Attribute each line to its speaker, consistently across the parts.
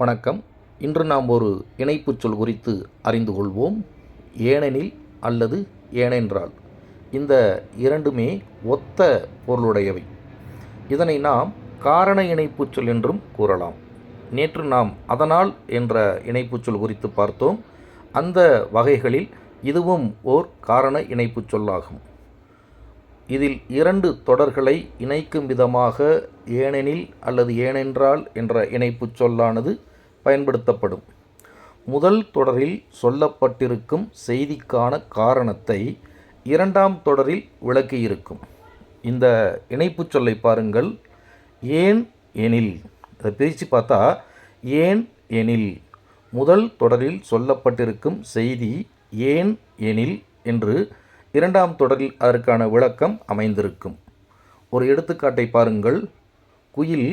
Speaker 1: வணக்கம். இன்று நாம் ஒரு இணைப்புச் சொல் குறித்து அறிந்து கொள்வோம். ஏனெனில் அல்லது ஏனென்றால். இந்த இரண்டுமே ஒத்த பொருளுடையவை. இதனை நாம் காரண இணைப்புச் சொல் என்றும் கூறலாம். நேற்று நாம் அதனால் என்ற இணைப்புச் சொல் குறித்து பார்த்தோம். அந்த வகைகளில் இதுவும் ஓர் காரண இணைப்புச் சொல்லாகும். இதில் இரண்டு தொடர்களை இணைக்கும் விதமாக ஏனெனில் அல்லது ஏனென்றால் என்ற இணைப்புச் சொல்லானது பயன்படுத்தப்படும். முதல் தொடரில் சொல்லப்பட்டிருக்கும் செய்திக்கான காரணத்தை இரண்டாம் தொடரில் விளக்கியிருக்கும். இந்த இணைப்புச் சொல்லை பாருங்கள். ஏன் எனில் அதை பிரித்து பார்த்தா ஏன் எனில் முதல் தொடரில் சொல்லப்பட்டிருக்கும் செய்தி ஏன் எனில் என்று இரண்டாம் தொடரில் அதற்கான விளக்கம் அமைந்திருக்கும். ஒரு எடுத்துக்காட்டை பாருங்கள். குயில்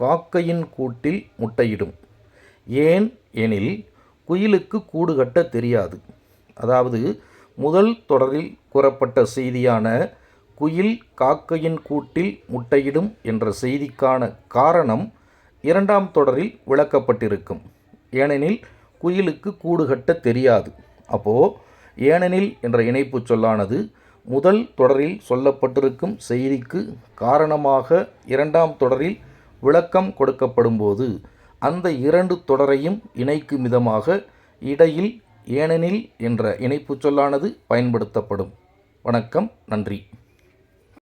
Speaker 1: காக்கையின் கூட்டில் முட்டையிடும். ஏன் எனில் குயிலுக்கு கூடு கட்ட தெரியாது. அதாவது முதல் தொடரில் கூறப்பட்ட செய்தியான குயில் காக்கையின் கூட்டில் முட்டையிடும் என்ற செய்திக்கான காரணம் இரண்டாம் தொடரில் விளக்கப்பட்டிருக்கும். ஏனெனில் குயிலுக்கு கூடு கட்ட தெரியாது. அப்போது ஏனெனில் என்ற இணைப்புச் சொல்லானது முதல் தொடரில் சொல்லப்பட்டிருக்கும் செய்திக்கு காரணமாக இரண்டாம் தொடரில் விளக்கம் கொடுக்கப்படும்போது அந்த இரண்டு தொடரையும் இணைக்கும் விதமாக இடையில் ஏனெனில் என்ற இணைப்புச் சொல்லானது பயன்படுத்தப்படும். வணக்கம் நன்றி.